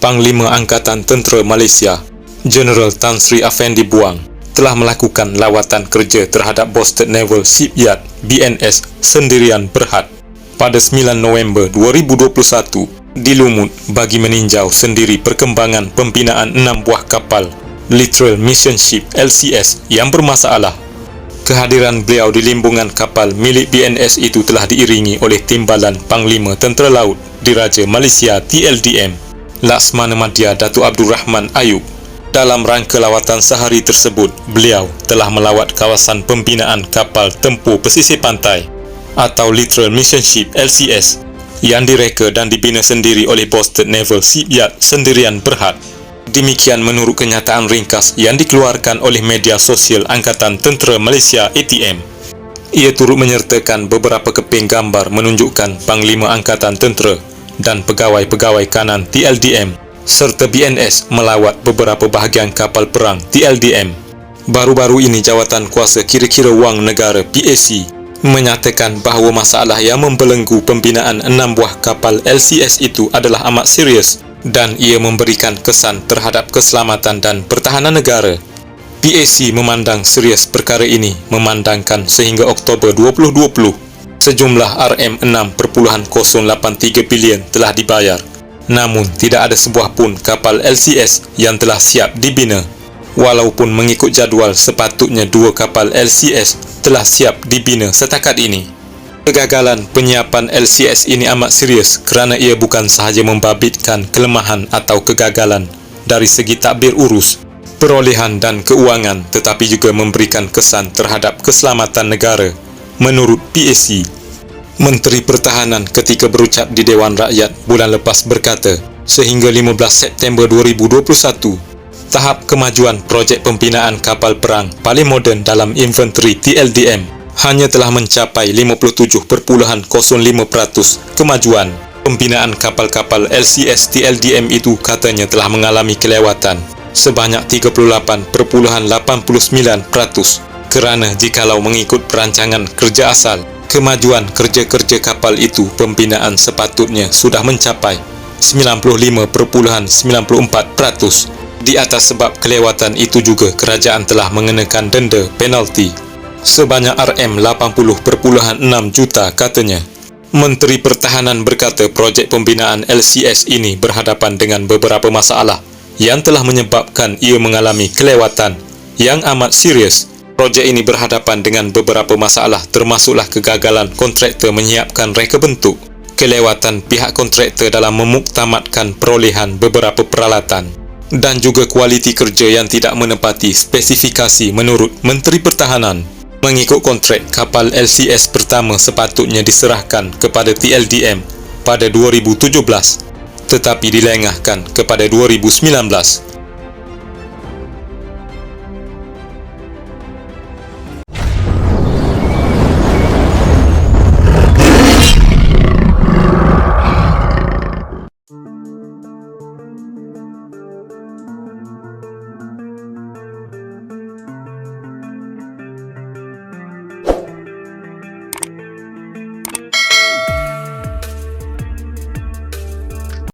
Panglima Angkatan Tentera Malaysia, Jeneral Tan Sri Afendi Buang, telah melakukan lawatan kerja terhadap Boston Naval Shipyard BNS sendirian Berhad pada 9 November 2021 di Lumut bagi meninjau sendiri perkembangan pembinaan enam buah kapal Literal Mission Ship LCS yang bermasalah. Kehadiran beliau di limbungan kapal milik BNS itu telah diiringi oleh Timbalan Panglima Tentera Laut Diraja Malaysia TLDM, Laksmana Madya Datuk Abdul Rahman Ayub. Dalam rangka lawatan sehari tersebut, beliau telah melawat kawasan pembinaan kapal tempur pesisir pantai atau Literal Mission Ship LCS yang direka dan dibina sendiri oleh Boston Naval Shipyard sendirian Berhad. Demikian menurut kenyataan ringkas yang dikeluarkan oleh media sosial Angkatan Tentera Malaysia ATM. Ia turut menyertakan beberapa keping gambar menunjukkan Panglima Angkatan Tentera dan pegawai-pegawai kanan TLDM serta BNS melawat beberapa bahagian kapal perang TLDM. Baru-baru ini Jawatan Kuasa Kira-Kira Wang Negara PAC menyatakan bahawa masalah yang membelenggu pembinaan enam buah kapal LCS itu adalah amat serius dan ia memberikan kesan terhadap keselamatan dan pertahanan negara. PAC memandang serius perkara ini memandangkan sehingga Oktober 2020 sejumlah RM6.083 bilion telah dibayar. Namun tidak ada sebuah pun kapal LCS yang telah siap dibina. Walaupun mengikut jadual sepatutnya dua kapal LCS telah siap dibina setakat ini. Kegagalan penyiapan LCS ini amat serius kerana ia bukan sahaja membabitkan kelemahan atau kegagalan dari segi takbir urus, perolehan dan keuangan tetapi juga memberikan kesan terhadap keselamatan negara menurut PAC. Menteri Pertahanan ketika berucap di Dewan Rakyat bulan lepas berkata, sehingga 15 September 2021, tahap kemajuan projek pembinaan kapal perang paling moden dalam infanteri TLDM hanya telah mencapai 57.05% kemajuan. Pembinaan kapal-kapal LCS TLDM itu katanya telah mengalami kelewatan sebanyak 38.89% kerana jikalau mengikut perancangan kerja asal, kemajuan kerja-kerja kapal itu pembinaan sepatutnya sudah mencapai 95.94%. Di atas sebab kelewatan itu juga kerajaan telah mengenakan denda penalti sebanyak RM80.6 juta katanya. Menteri Pertahanan berkata projek pembinaan LCS ini berhadapan dengan beberapa masalah yang telah menyebabkan ia mengalami kelewatan yang amat serius. Projek ini berhadapan dengan beberapa masalah termasuklah kegagalan kontraktor menyiapkan reka bentuk, kelewatan pihak kontraktor dalam memuktamadkan perolehan beberapa peralatan. Dan juga kualiti kerja yang tidak menepati spesifikasi menurut Menteri Pertahanan. Mengikut kontrak, kapal LCS pertama sepatutnya diserahkan kepada TLDM pada 2017 tetapi dilengahkan kepada 2019